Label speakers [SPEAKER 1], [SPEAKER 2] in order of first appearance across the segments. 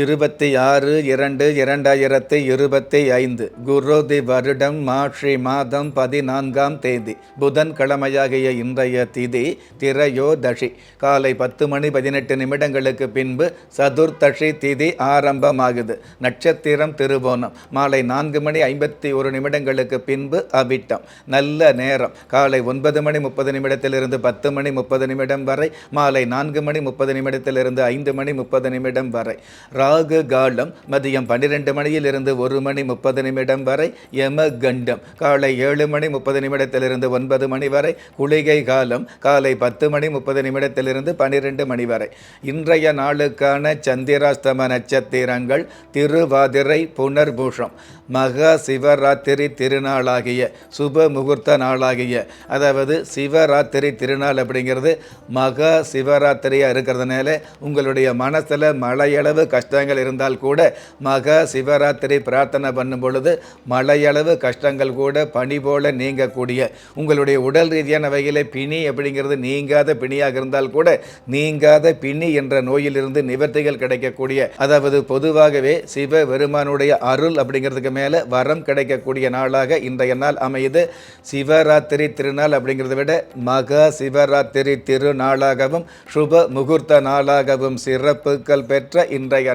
[SPEAKER 1] இருபத்தி ஆறு இரண்டு இரண்டாயிரத்தி இருபத்தி ஐந்து குரோதி வருடம் மார்ஷி மாதம் பதினான்காம் தேதி புதன்கிழமையாகிய இன்றைய திதி திரையோதஷி காலை பத்து மணி பதினெட்டு நிமிடங்களுக்கு பின்பு சதுர்த்தஷி திதி ஆரம்பமாகுது. நட்சத்திரம் திருவோணம். மாலை நான்கு மணி ஐம்பத்தி ஒரு நிமிடங்களுக்கு பின்பு அவிட்டம். நல்ல நேரம். காலை ஒன்பது மணி முப்பது நிமிடத்திலிருந்து பத்து மணி முப்பது நிமிடம் வரை மாலை நான்கு மணி முப்பது நிமிடத்திலிருந்து ஐந்து மணி முப்பது நிமிடம் வரை. ராகு காலம் மதியம் பன்னிரெண்டு மணியிலிருந்து ஒரு மணி முப்பது நிமிடம் வரை யம கண்டம் காலை ஏழு மணி முப்பது நிமிடத்திலிருந்து ஒன்பது மணி வரை குளிகை காலம். காலை பத்து மணி முப்பது நிமிடத்திலிருந்து பன்னிரெண்டு மணி வரை. இன்றைய நாளுக்கான சந்திராஸ்தம நட்சத்திரங்கள் திருவாதிரை புனர்பூஷம். மகா சிவராத்திரி திருநாளாகிய சுப முகூர்த்த நாளாகிய அதாவது சிவராத்திரி திருநாள் அப்படிங்கிறது மகா சிவராத்திரியாக இருக்கிறதுனால உங்களுடைய மனசில் மழையளவு கஷ்டங்கள் இருந்தால் கூட மகா சிவராத்திரி பிரார்த்தனை பண்ணும் பொழுது மழையளவு கஷ்டங்கள் கூட பனி போல நீங்கக்கூடிய உங்களுடைய உடல் ரீதியான வகையில் பிணி அப்படிங்கிறது நீங்காத பிணியாக இருந்தால் கூட நீங்காத பிணி என்ற நோயிலிருந்து நிவர்த்திகள் கிடைக்கக்கூடிய அதாவது பொதுவாகவே சிவ பெருமானுடைய அருள் அப்படிங்கிறதுக்கு மேலே வரம் கிடைக்கக்கூடிய நாளாக இன்றைய நாள் அமையுது. சிவராத்திரி திருநாள் அப்படிங்கிறத விட மகா சிவராத்திரி திருநாளாகவும் சுப முகூர்த்த நாளாகவும் சிறப்புகள் பெற்ற இன்றைய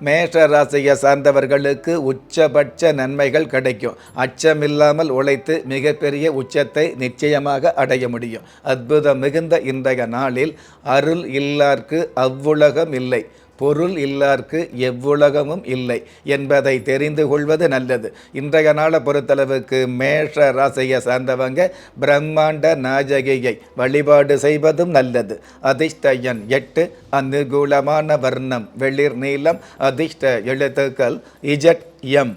[SPEAKER 1] மேஷ ராசியை சார்ந்தவர்களுக்கு உச்சபட்ச நன்மைகள் கிடைக்கும். அச்சமில்லாமல் உழைத்து மிகப்பெரிய உச்சத்தை நிச்சயமாக அடைய முடியும். அற்புதம் மிகுந்த இன்றைய நாளில் அருள் இல்லார்க்கு அவ்வுலகம் இல்லை. பொருள் இல்லார்க்கு எவ்வுலகமும் இல்லை என்பதை தெரிந்து கொள்வது நல்லது. இன்றைய நாளை பொறுத்தளவுக்கு மேஷ ராசியை சார்ந்தவங்க பிரம்மாண்ட நாஜகியை வழிபாடு செய்வதும் நல்லது. அதிர்ஷ்டயன் எட்டு அனுகூலமான வர்ணம் வெளிர் நீளம் அதிர்ஷ்ட எழுத்துக்கள் இஜட் எம்.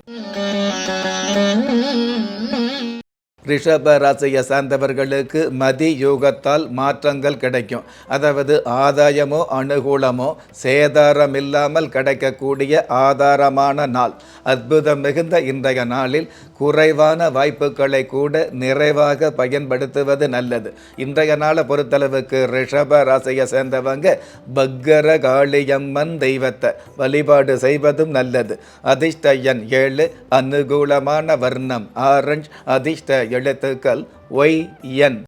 [SPEAKER 1] ரிஷப ராசியை சார்ந்தவர்களுக்கு மதி யோகத்தால் மாற்றங்கள் கிடைக்கும். அதாவது ஆதாயமோ அனுகூலமோ சேதாரம் இல்லாமல் கிடைக்கக்கூடிய ஆதாரமான நாள். அற்புதம் மிகுந்த இன்றைய நாளில் குறைவான வாய்ப்புகளை கூட நிறைவாக பயன்படுத்துவது நல்லது. இன்றைய நாளை பொறுத்தளவுக்கு ரிஷப ராசியை சேர்ந்தவங்க பக்கர காளியம்மன் தெய்வத்தை வழிபாடு செய்வதும் நல்லது. அதிர்ஷ்ட எண் ஏழு அனுகூலமான வர்ணம். ஆரஞ்ச் அதிர்ஷ்ட எழுத்துக்கள் ஒய் என்.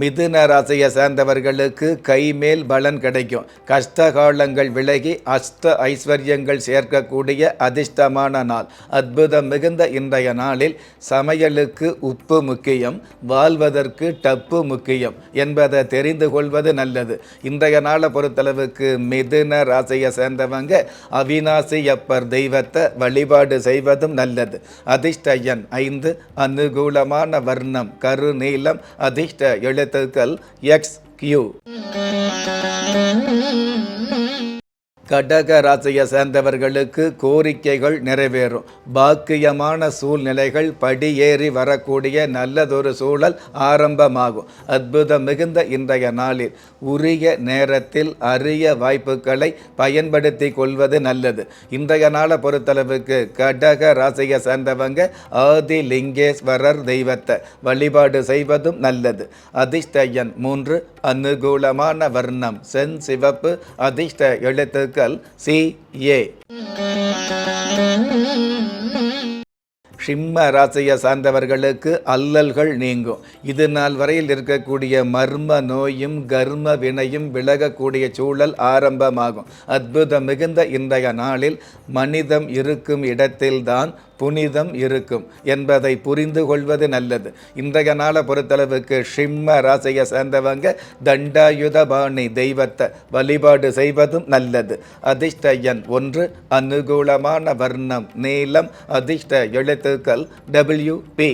[SPEAKER 1] மிதுன ராசியை சேர்ந்தவர்களுக்கு கைமேல் பலன் கிடைக்கும். கஷ்ட காலங்கள் விலகி அஷ்ட ஐஸ்வர்யங்கள் சேர்க்கக்கூடிய அதிர்ஷ்டமான நாள். அற்புதம் மிகுந்த இன்றைய நாளில் சமையலுக்கு உப்பு முக்கியம் வாழ்வதற்கு டப்பு முக்கியம் என்பதை தெரிந்து கொள்வது நல்லது. இன்றைய நாளை பொறுத்தளவுக்கு மிதுன ராசியை சேர்ந்தவங்க அவினாசி அப்பர் தெய்வத்தை வழிபாடு செய்வதும் நல்லது. அதிர்ஷ்ட எண் ஐந்து அனுகூலமான வர்ணம் கரு நீளம் அதிர்ஷ்ட எழுத்துக்கள் எக்ஸ் கியூ கடக ராசியை சேர்ந்தவர்களுக்கு கோரிக்கைகள் நிறைவேறும். பாக்கியமான சூழ்நிலைகள் படியேறி வரக்கூடிய நல்லதொரு சூழல் ஆரம்பமாகும். அற்புதம் மிகுந்த இன்றைய நாளில் உரிய நேரத்தில் அரிய வாய்ப்புகளை பயன்படுத்தி கொள்வது நல்லது. இன்றைய நாளை பொறுத்தளவுக்கு கடக ராசியை சேர்ந்தவங்க ஆதி லிங்கேஸ்வரர் தெய்வத்தை வழிபாடு செய்வதும் நல்லது. அதிர்ஷ்டயன் மூன்று அனுகூலமான வர்ணம். சென் சிவப்பு அதிர்ஷ்ட எழுத்துக்கள் சி ஏ. சிம்ம ராசியை சார்ந்தவர்களுக்கு அல்லல்கள் நீங்கும். இது நாள் வரையில் இருக்கக்கூடிய மர்ம நோயும் கர்ம வினையும் விலகக்கூடிய சூழல் ஆரம்பமாகும். அற்புதம் மிகுந்த இன்றைய நாளில் மனிதம் இருக்கும் இடத்தில்தான் புனிதம் இருக்கும் என்பதை புரிந்து கொள்வது நல்லது. இன்றைய நாளை பொறுத்தளவுக்கு சிம்ம ராசியை சேர்ந்தவங்க தண்டாயுதபாணி தெய்வத்தை வழிபாடு செய்வதும் நல்லது. அதிர்ஷ்ட எண் ஒன்று அனுகூலமான வர்ணம் நீளம் அதிர்ஷ்ட எழுத்துக்கள் டபிள்யூ பி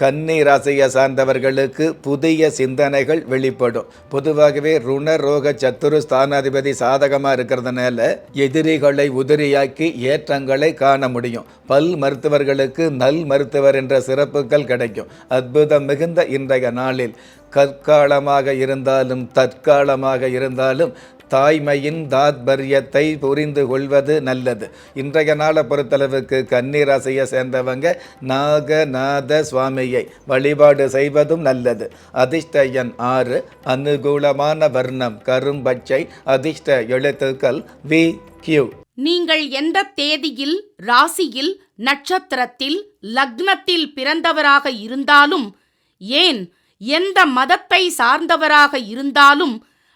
[SPEAKER 1] கன்னி ராசியை சார்ந்தவர்களுக்கு புதிய சிந்தனைகள் வெளிப்படும். பொதுவாகவே ருண ரோக சத்துரு ஸ்தானாதிபதி சாதகமாக இருக்கிறதுனால எதிரிகளை உதிரியாக்கி ஏற்றங்களை காண முடியும். பல் மருத்துவர்களுக்கு நல் மருத்துவர் என்ற சிறப்புகள் கிடைக்கும். அற்புதம் மிகுந்த இன்றைய நாளில். கற்காலமாக இருந்தாலும் தற்காலமாக இருந்தாலும் தாய்மையின் தாத்பரியத்தை புரிந்து கொள்வது நல்லது. இன்றைய நாளை பொறுத்தளவுக்கு கன்னிராசியை சேர்ந்தவங்க நாகநாத சுவாமியை வழிபாடு செய்வதும் நல்லது. அதிர்ஷ்ட எண் ஆறு அனுகூலமான வர்ணம் கரும்பச்சை அதிர்ஷ்ட எழுத்துக்கள் வி கியூ
[SPEAKER 2] நீங்கள் எந்த தேதியில் ராசியில் நட்சத்திரத்தில் லக்னத்தில் பிறந்தவராக இருந்தாலும் ஏன் எந்த மதத்தை சார்ந்தவராக இருந்தாலும்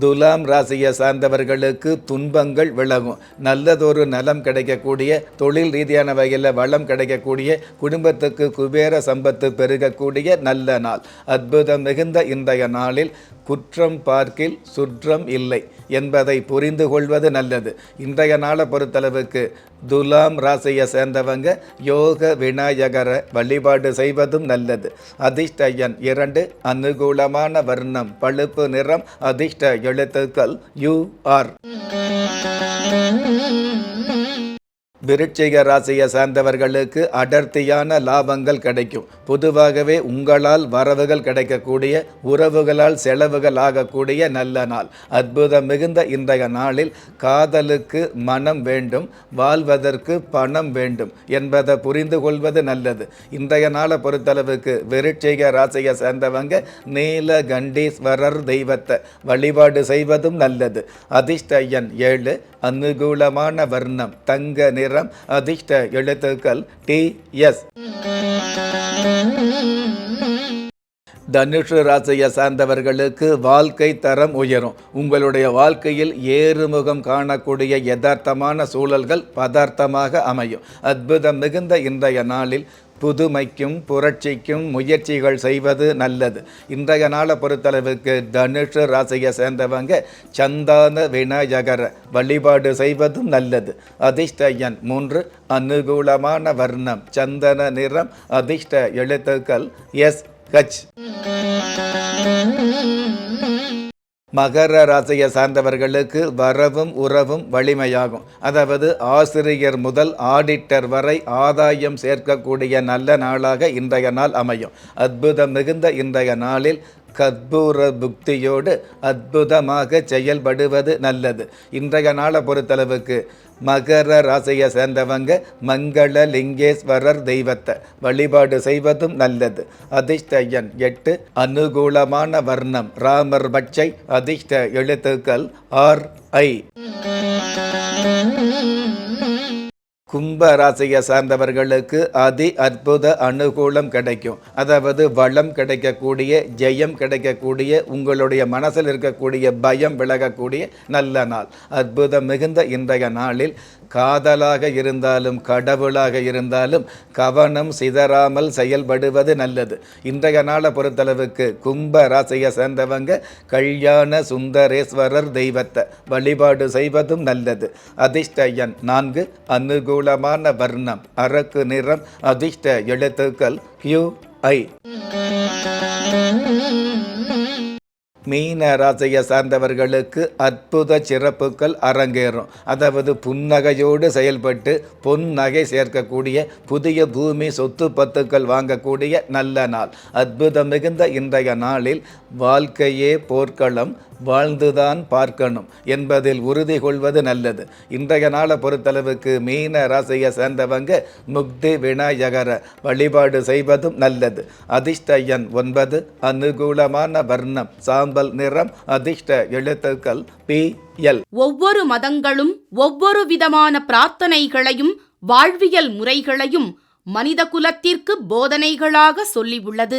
[SPEAKER 1] துலாம் ராசியை சார்ந்தவர்களுக்கு துன்பங்கள் விலகும். நல்லதொரு நலம் கிடைக்கக்கூடிய தொழில் ரீதியான வகையில் வளம் கிடைக்கக்கூடிய குடும்பத்துக்கு குபேர சம்பத்து பெருகக்கூடிய நல்ல நாள். அற்புதம் மிகுந்த இன்றைய நாளில் குற்றம் பார்க்கில் சுற்றம் இல்லை. என்பதை புரிந்து கொள்வது நல்லது. இன்றைய நாளை பொறுத்தளவுக்கு துலாம் ராசியை சேர்ந்தவங்க யோக விநாயகரை வழிபாடு செய்வதும் நல்லது. அதிர்ஷ்ட எண் இரண்டு அனுகூலமான வர்ணம் பழுப்பு நிறம் அதிர்ஷ்ட எழுத்துக்கள் யூ ஆர். விருட்சிக ராசியை சார்ந்தவர்களுக்கு அடர்த்தியான லாபங்கள் கிடைக்கும். பொதுவாகவே உங்களால் வரவுகள் கிடைக்கக்கூடிய உறவுகளால் செலவுகள் ஆகக்கூடிய நல்ல நாள். அற்புதம் மிகுந்த இன்றைய நாளில் காதலுக்கு மனம் வேண்டும் வாழ்வதற்கு பணம் வேண்டும் என்பதை புரிந்து கொள்வது நல்லது. இன்றைய நாளை பொறுத்தளவுக்கு விருட்சிக ராசியை சேர்ந்தவங்க நீல கண்டீஸ்வரர் தெய்வத்தை வழிபாடு செய்வதும் நல்லது. அதிர்ஷ்ட எண் ஏழு அனுகூலமான வர்ணம் தங்க நிறம் அதிர்ஷ்ட எழுத்துக்கள் டி எஸ் தனுஷு ராசியை சார்ந்தவர்களுக்கு வாழ்க்கை தரம் உயரும். உங்களுடைய வாழ்க்கையில் ஏறுமுகம் காணக்கூடிய யதார்த்தமான சூழல்கள் பதார்த்தமாக அமையும். அற்புதம் மிகுந்த இன்றைய நாளில் புதுமைக்கும் புரட்சிக்கும் முயற்சிகள் செய்வது நல்லது. இன்றைய நாளை பொறுத்தளவுக்கு தனுஷு ராசியை சேர்ந்தவங்க சந்தான விநாயகர வழிபாடு செய்வதும் நல்லது. அதிர்ஷ்டயன் மூன்று அனுகூலமான வர்ணம் சந்தன நிறம் அதிர்ஷ்ட எழுத்துக்கள் எஸ் ஹச் மகர ராசியை சார்ந்தவர்களுக்கு வரவும் உறவும் வலிமையாகும். அதாவது ஆசிரியர் முதல் ஆடிட்டர் வரை ஆதாயம் சேர்க்கக்கூடிய நல்ல நாளாக இன்றைய நாள் அமையும். அற்புதம் மிகுந்த இன்றைய நாளில் கற்பூர புக்தியோடு அற்புதமாக செயல்படுவது நல்லது. இன்றைய நாளை பொறுத்தளவுக்கு மகர ராசியை சேர்ந்தவங்க மங்கள லிங்கேஸ்வரர் தெய்வத்தை வழிபாடு செய்வதும் நல்லது. அதிர்ஷ்டயன் எட்டு அனுகூலமான வர்ணம். ராமர் பட்சை அதிர்ஷ்ட எழுத்துக்கள் ஆர் ஐ. கும்ப ராசியை சார்ந்தவர்களுக்கு அதி அற்புத அனுகூலம் கிடைக்கும். அதாவது வளம் கிடைக்கக்கூடிய ஜெயம் கிடைக்கக்கூடிய உங்களுடைய மனசில் இருக்கக்கூடிய பயம் விலகக்கூடிய நல்ல நாள். அற்புதம் மிகுந்த இன்றைய நாளில் காதலாக இருந்தாலும் கடவுளாக இருந்தாலும் கவனம் சிதறாமல் செயல்படுவது நல்லது. இன்றைய நாளை பொறுத்தளவுக்கு கும்ப ராசியை சேர்ந்தவங்க கல்யாண சுந்தரேஸ்வரர் தெய்வத்தை வழிபாடு செய்வதும் நல்லது. அதிர்ஷ்ட எண் நான்கு அனுகூலமான வர்ணம் அரக்கு நிறம் அதிர்ஷ்ட எழுத்துக்கள் கியூ ஐ மீன ராசியை சார்ந்தவர்களுக்கு அற்புத சிறப்புகள் அரங்கேறும். அதாவது புன்னகையோடு செயல்பட்டு பொன்னகை சேர்க்கக்கூடிய புதிய பூமி சொத்து பத்துக்கள் வாங்கக்கூடிய நல்ல நாள். அற்புதம் மிகுந்த இன்றைய நாளில் வாழ்க்கையே போர்க்களம் வாழ்ந்துதான் பார்க்கணும் என்பதில் உறுதி கொள்வது நல்லது. இன்றைய நாளை பொறுத்தளவுக்கு மீன ராசியை சேர்ந்தவங்க முக்தி விநாயகர வழிபாடு செய்வதும் நல்லது. அதிர்ஷ்ட எண் ஒன்பது அனுகூலமான வர்ணம் சாம்பல் நிறம் அதிர்ஷ்ட எழுத்துக்கள் பி எல்.
[SPEAKER 2] ஒவ்வொரு மதங்களும் ஒவ்வொரு விதமான பிரார்த்தனைகளையும் வாழ்வியல் முறைகளையும் மனித குலத்திற்கு போதனைகளாக சொல்லியுள்ளது